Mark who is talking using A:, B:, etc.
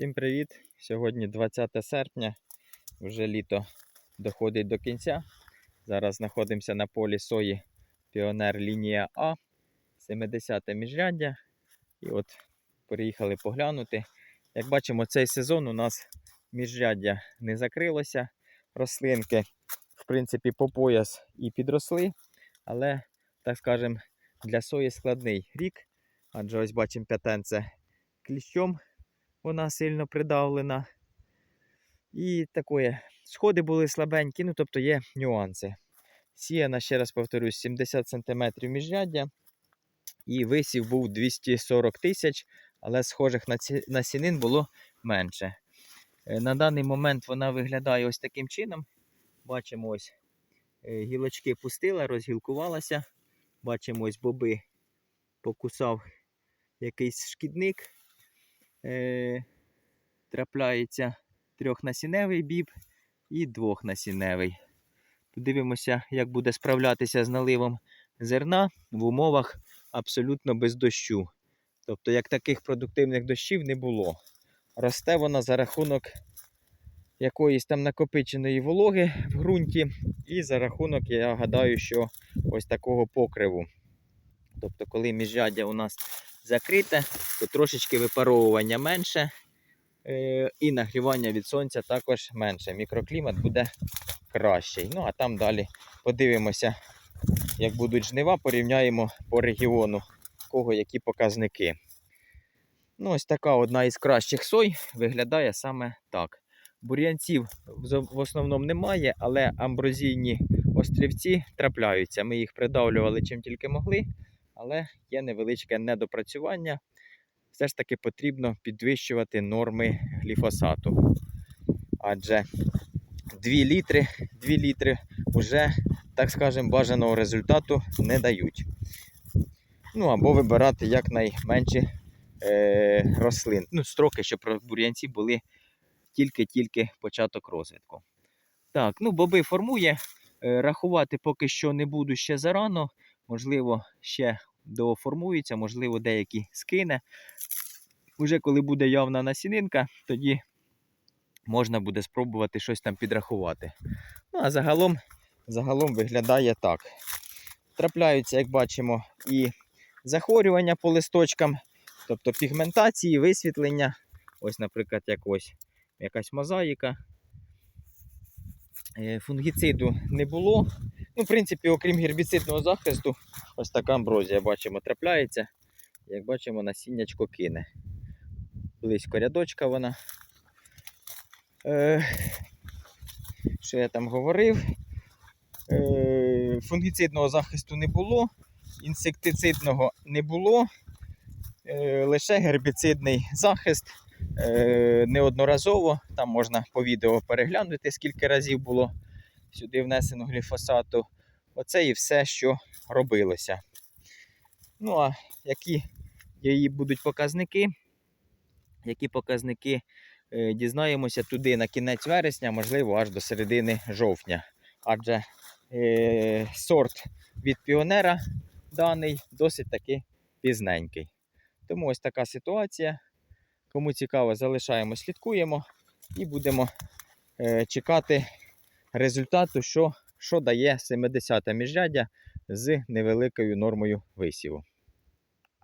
A: Всім привіт! Сьогодні 20 серпня, вже літо доходить до кінця. Зараз знаходимося на полі сої Піонер лінія А, 70 міжряддя. І от приїхали поглянути. Як бачимо, цей сезон у нас міжряддя не закрилося. Рослинки, в принципі, по пояс і підросли, але, так скажемо, для сої складний рік. Адже ось бачимо п'ятенце кліщом вона сильно придавлена. І таке, сходи були слабенькі, ну тобто є нюанси. Сіяна, ще раз повторюсь, 70 см міжряддя. І висів був 240 тисяч, але схожих на насінин було менше. Е, На даний момент вона виглядає ось таким чином. Бачимо ось е, гілочки пустила, розгілкувалася. Бачимо ось боби покусав якийсь шкідник е, трапляється трьохнасіневий біб і двохнасіневий. Подивимося, як буде справлятися з наливом зерна в умовах абсолютно без дощу. Тобто, як таких продуктивних дощів не було. Росте вона за рахунок якоїсь там накопиченої вологи в ґрунті, і за рахунок, я гадаю, що ось такого покриву. Тобто, коли міжряддя у нас закрите, то трошечки випаровування менше е, і нагрівання від сонця також менше. Мікроклімат буде кращий. Ну а там далі подивимося, як будуть жнива, порівняємо по регіону, кого які показники. Ну, ось така одна із кращих сой виглядає саме так. Бур'янців в основному немає, але амброзійні острівці трапляються. Ми їх придавлювали чим тільки могли але є невеличке недопрацювання. Все ж таки потрібно підвищувати норми гліфосату. Адже 2 літри, 2 літри вже, так скажемо, бажаного результату не дають. Ну або вибирати якнайменші е, рослин. Ну, строки, щоб бур'янці були тільки-тільки початок розвитку. Так, ну боби формує. Е, рахувати поки що не буду ще зарано. Можливо, ще доформується, можливо, деякі скине. Уже коли буде явна насінинка, тоді можна буде спробувати щось там підрахувати. Ну, а загалом, загалом виглядає так. Трапляються, як бачимо, і захворювання по листочкам, тобто пігментації, висвітлення. Ось, наприклад, як ось якась мозаїка. Е, Фунгіциду не було. Ну, в принципі, окрім гербіцидного захисту, ось така амброзія, бачимо, трапляється. Як бачимо, насіннячко кине. Близько рядочка вона. Е, що я там говорив? Е, фунгіцидного захисту не було, інсектицидного не було. Е, лише гербіцидний захист е, неодноразово. Там можна по відео переглянути, скільки разів було сюди внесено гліфосату. Оце і все, що робилося. Ну, а які її будуть показники? Які показники е, дізнаємося туди на кінець вересня, можливо, аж до середини жовтня. Адже е, сорт від піонера даний досить таки пізненький. Тому ось така ситуація. Кому цікаво, залишаємо, слідкуємо і будемо е, чекати результату, що, що дає 70 міжряддя з невеликою нормою висіву.